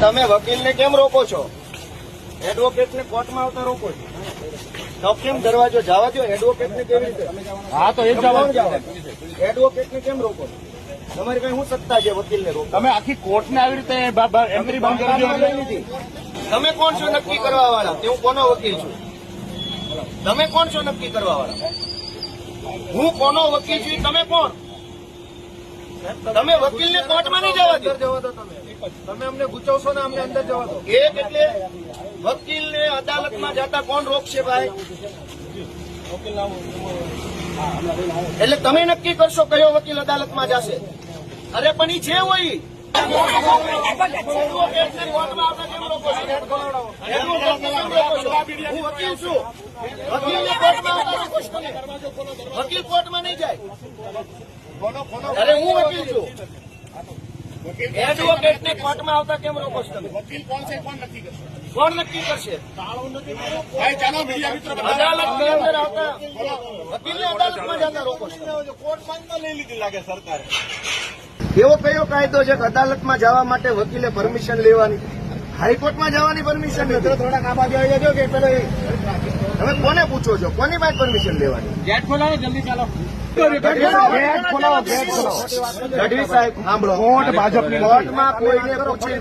તમે વકીલને કેમ રોકો છો? એડવોકેટને કોર્ટમાં આવતા રોકો છો. કેમ દરવાજો જવા દો એડવોકેટને કેવી રીતે? હા તો એ જવાબ એડવોકેટને કેમ રોકો છો? તમારી કઈ હું સત્તા છે વકીલને રોકો તમે આખી કોર્ટને આવી રીતે એન્ટ્રી બંધ કરી. તમે કોણ છો નક્કી કરવા વાળા? હું કોનો વકીલ છું? તમે કોણ છો નક્કી કરવા વાળા? હું કોનો વકીલ છું? તમે કોણ? તમે વકીલને કોર્ટમાં નહીં જવા દો. તમે. અમને ગુચવશો ને અમને અંદર જવા દો. એક એટલે વકીલને અદાલતમાં જતા કોણ રોકશે ભાઈ? એટલે તમે નક્કી કરશો કયો વકીલ અદાલતમાં જશે? અરે પણ ઈ છે હોય કોર્ટમાં આવતા કેમ રોકો છો? એડવોકેટને કેમ રોકો છો? હું વકીલ છું વકીલને કોર્ટમાં આવતા રોકો છો તમે? વકીલ કોર્ટમાં નહીં જાય. અરે હું વકીલ છું. એડવોકેટને કોર્ટમાં આવતા કેમ રોકો છો તમે? વકીલ કોણ છે? કોણ નક્કી કરશે? કોણ નક્કી કરશે? ભાઈ ચાલો મીડિયા મિત્રો બધા. અદાલતની અંદર આવતા? વકીલને અદાલતમાં જતા રોકો છો. કોર્ટ લઈ લીધી લાગે સરકારે. એવો કયો કાયદો છે કે અદાલતમાં જવા માટે વકીલે પરમિશન લેવાની? હાઈકોર્ટમાં જવાની પરમિશન નથી. થોડા કામ આવી જજો કે પેલો એ તમે કોને પૂછો છો? કોની પાસે પરમિશન લેવાની? ગેટ ખોલાવો જલ્દી ચાલો. ગેટ ખોલાવો ગેટ ખોલાવો. ગઢવી સાહેબ સાંભળો. નથી. કોર્ટમાં કોઈને પૂછી